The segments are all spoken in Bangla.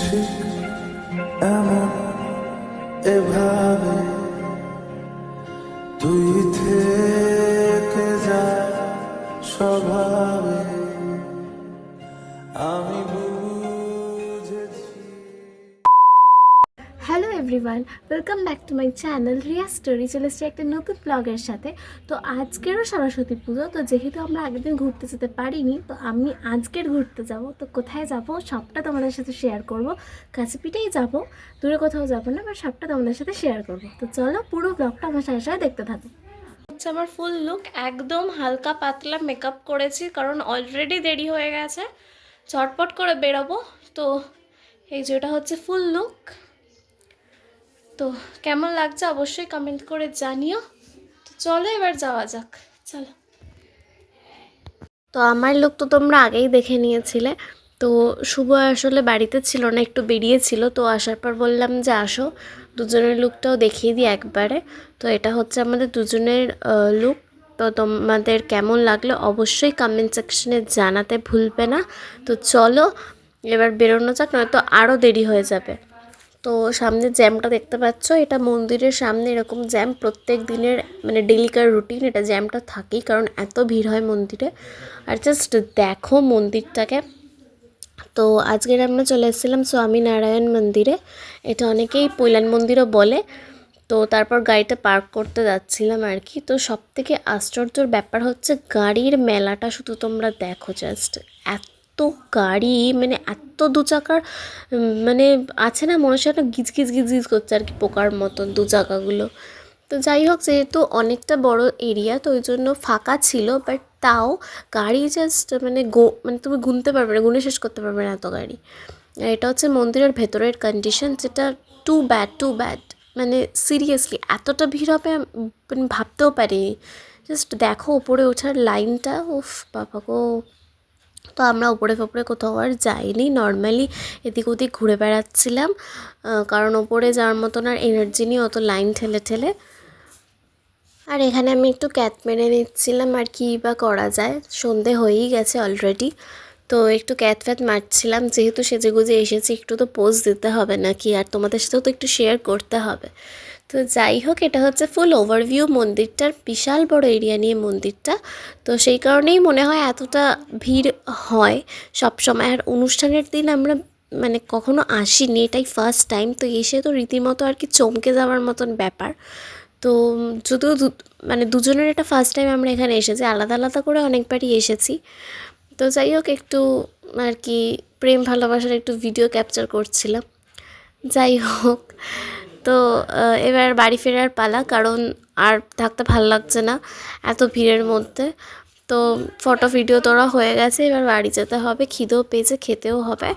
ঠিক এমন এভাবে তুই থেকে যা স্বভাবে আমি everyone welcome back to my channel Riya story চলে এসেছি একটা নতুন ব্লগের সাথে। তো আজকেরও সরস্বতী পুজো, তো যেহেতু আমরা আগের দিন ঘুরতে যেতে পারিনি, তো আমি আজকের ঘুরতে যাব। তো কোথায় যাব? সবটা তোমাদের সাথে শেয়ার করব। কাছে পিঠেই যাব, দূরে কোথাও যাব না বা সবটা তোমাদের সাথে শেয়ার করব। তো চলো পুরো ব্লগটা আমার সাথে সাথে দেখতে থাকো। হচ্ছে আমার ফুল লুক একদম হালকা পাতলা মেকআপ করেছি, কারণ অলরেডি দেরি হয়ে গেছে। চটপট করে বেরোবো। তো এই যে এটা হচ্ছে ফুল লুক তো কেমন লাগছে অবশ্যই কমেন্ট করে জানিও। তো চলো এবার যাওয়া যাক, চলো। তো আমার লোক তো তোমরা আগেই দেখে নিয়েছিলে। তো শুভ আসলে বাড়িতে ছিল না, একটু বেরিয়েছিল তো আসার পর বললাম যে আসো, দুজনের লুকটাও দেখিয়ে দিই একবারে। তো এটা হচ্ছে আমাদের দুজনের লুক তো তোমাদের কেমন লাগল অবশ্যই কমেন্ট সেকশনে জানাতে ভুলবে না। তো চলো, এবার বেরোনো যাক, নয়তো আরও দেরি হয়ে যাবে। তো সামনে জ্যামটা দেখতে পাচ্ছ, এটা মন্দিরের সামনে এরকম জ্যাম প্রত্যেক দিনের মানে ডেলিকার রুটিন এটা জ্যামটা থাকেই, কারণ এত ভিড় হয় মন্দিরে। আর জাস্ট দেখো মন্দিরটাকে। তো আজকের আমরা চলে এসেছিলাম স্বামী নারায়ণ মন্দিরে। এটা অনেকেই পৈলান মন্দিরও বলে। তো তারপর গাড়িটা পার্ক করতে যাচ্ছিলাম আর কি। তো সব থেকে আশ্চর্যর ব্যাপার হচ্ছে, গাড়ির মেলাটা শুধু তোমরা দেখো জাস্ট এত গাড়ি মানে এত দু চাকার মানে আছে না মনে হচ্ছে একটা গিজ গিজ গিজ গিজ করছে আর কি পোকার মতন দু চাকাগুলো তো যাই হোক, যেহেতু অনেকটা বড় এরিয়া, তো ওই জন্য ফাঁকা ছিল বাট তাও গাড়ি জাস্ট মানে গো মানে তুমি গুনতে পারবে না, গুনে শেষ করতে পারবে না এত গাড়ি। আর এটা হচ্ছে মন্দিরের ভেতরের কন্ডিশন যেটা টু ব্যাড টু ব্যাড মানে সিরিয়াসলি এতটা ভিড় হবে মানে ভাবতেও পারি জাস্ট দেখো ওপরে ওঠার লাইনটা উফ, বাবা গো। তো আমরা উপরে ফোপরে কোথাও আর যাইনি। নর্মালি এদিক ওদিক ঘুরে বেড়াচ্ছিলাম কারণ ওপরে যাওয়ার মতন আর এনার্জি নিয়ে অত লাইন ঠেলে ঠেলে। আর এখানে আমি একটু ক্যাত মেরে নিচ্ছিলাম, আর কি বা করা যায়। সন্ধে হয়েই গেছে অলরেডি তো একটু ক্যাত ফ্যাত মারছিলাম, যেহেতু সেজেগুজে এসেছি, একটু তো পোজ দিতে হবে নাকি? আর তোমাদের সাথেও তো একটু শেয়ার করতে হবে। তো যাই হোক, এটা হচ্ছে ফুল ওভারভিউ মন্দিরটার বিশাল বড় এরিয়া নিয়ে মন্দিরটা। তো সেই কারণেই মনে হয় এতটা ভিড় হয়। সব সময় আর অনুষ্ঠানের দিন আমরা মানে কখনো আসিনি, এটাই ফার্স্ট টাইম তো এসে তো রীতিমতো আর কি চমকে যাওয়ার মতন ব্যাপার। তো যদিও মানে দুজনের এটা ফার্স্ট টাইম আমরা এখানে এসেছি, আলাদা আলাদা করে অনেকবারই এসেছি। তো যাই হোক, একটু আর কি প্রেম ভালোবাসার একটু ভিডিও ক্যাপচার করছিলাম। যাই হোক তো এবার বাড়ি ফেরার পালা, কারণ আর থাকতে ভালো লাগছে না এত ভিড়ের মধ্যে। তো ফটো ভিডিও তোরা হয়ে গেছে, এবার বাড়ি যেতে হবে, খিদেও পেয়েছে, খেতেও হবে।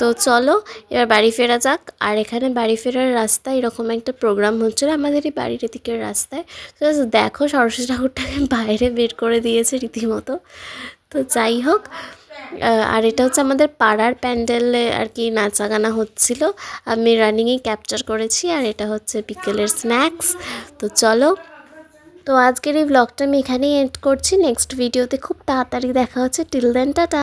তো চলো, এবার বাড়ি ফেরা যাক। আর এখানে বাড়ি ফেরার রাস্তায় এরকম একটা প্রোগ্রাম হচ্ছিল আমাদের এই বাড়ির এদিকের রাস্তায়। তো দেখো, সরস্বতী ঠাকুরটাকে বাইরে বের করে দিয়েছে রীতিমতো। তো যাই হোক আর এটা হচ্ছে আমাদের পাড়ার প্যান্ডেলে আর কি নাচা গানা হচ্ছিল। আমি রানিংয়ে ক্যাপচার করেছি আর এটা হচ্ছে বিকেলের স্ন্যাক্স তো চলো, তো আজকের এই ব্লগটা আমি এখানেই এন্ড করছি। নেক্সট ভিডিওতে খুব তাড়াতাড়ি দেখা হচ্ছে। Till then tata.